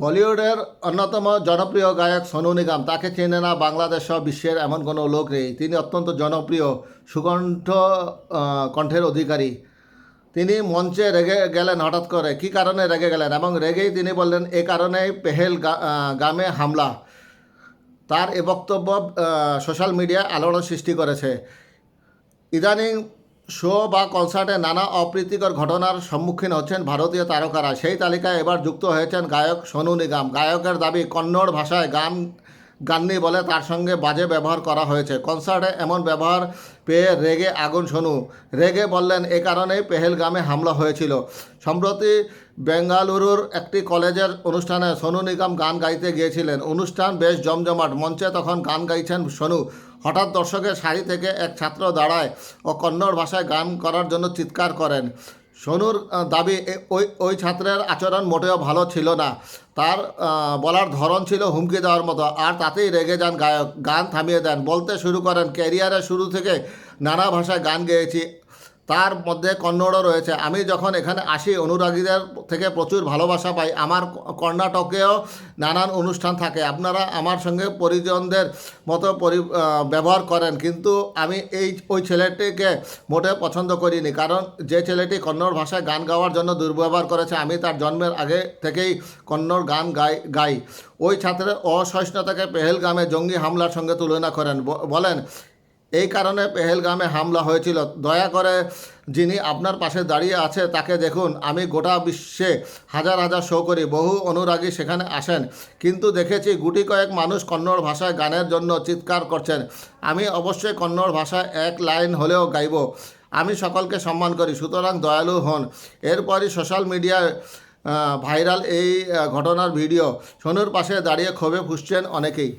বলিউডের অন্যতম জনপ্রিয় গায়ক সোনু নিগম, তাকে চেনে না বাংলাদেশ বিশ্বের এমন কোনো লোক নেই। তিনি অত্যন্ত জনপ্রিয়, সুকণ্ঠ কণ্ঠের অধিকারী। তিনি মঞ্চে রেগে গেলেন হঠাৎ করে। কি কারণে রেগে গেলেন? এবং রেগেই তিনি বললেন, এ কারণেই পেহেল গামে হামলা। তার এ বক্তব্য সোশ্যাল মিডিয়ায় আলোড়ন সৃষ্টি করেছে। ইদানিং শো বা কনসার্টে নানা অপ্রীতিকর ঘটনার সম্মুখীন হচ্ছেন ভারতীয় তারকারা। সেই তালিকায় এবার যুক্ত হয়েছেন গায়ক সোনু নিগম। গায়কের দাবি, কন্নড় ভাষায় গান গাননি বলে তার সঙ্গে বাজে ব্যবহার করা হয়েছে। কনসার্টে এমন ব্যবহার পেয়ে রেগে আগুন সোনু রেগে বললেন, এ কারণেই পেহেলগামে হামলা হয়েছিল। সম্প্রতি বেঙ্গালুরুর একটি কলেজের অনুষ্ঠানে সোনু নিগম গান গাইতে গিয়েছিলেন। অনুষ্ঠান বেশ জমজমাট। মঞ্চে তখন গান গাইছেন সোনু। হঠাৎ দর্শকের সারি থেকে এক ছাত্র দাঁড়ায় ও কন্নড় ভাষায় গান করার জন্য চিৎকার করেন। সোনুর দাবি ওই ওই ছাত্রের আচরণ মোটেও ভালো ছিল না। তার বলার ধরন ছিল হুমকি দেওয়ার মতো। আর তাতেই রেগে যান গায়ক। গান থামিয়ে দেন। বলতে শুরু করেন, ক্যারিয়ারের শুরু থেকে নানা ভাষায় গান গেয়েছি। তার মধ্যে কন্নড়ও রয়েছে। আমি যখন এখানে আসি, অনুরাগীদের থেকে প্রচুর ভালোবাসা পাই। আমার কর্ণাটকেও নানান অনুষ্ঠান থাকে। আপনারা আমার সঙ্গে পরিজনদের মতো পরি ব্যবহার করেন। কিন্তু আমি এই, ওই ছেলেটিকে মোটে পছন্দ করিনি। কারণ যে ছেলেটি কন্নড় ভাষায় গান গাওয়ার জন্য দুর্ব্যবহার করেছে, আমি তার জন্মের আগে থেকেই কন্নড় গান গাই গাই। ওই ছাত্রের অসহিষ্ণুতাকে পেহেলগামে জঙ্গি হামলার সঙ্গে তুলনা করেন। বলেন এই কারণে পেহেলগামে হামলা হয়েছিল। দয়া করে যিনি আপনার পাশে দাঁড়িয়ে আছে, তাকে দেখুন। আমি গোটা বিশ্বে হাজার হাজার শো করি। বহু অনুরাগী সেখানে আসেন। কিন্তু দেখেছি গুটি কয়েক মানুষ কন্নড় ভাষায় গানের জন্য চিৎকার করছেন। আমি অবশ্যই কন্নড় ভাষায় এক লাইন হলেও গাইব। আমি সকলকে সম্মান করি। সুতরাং দয়ালু হন। এরপরই সোশ্যাল মিডিয়ায় ভাইরাল এই ঘটনার ভিডিও। সোনুর পাশে দাঁড়িয়ে ক্ষোভে ফুসছেন অনেকেই।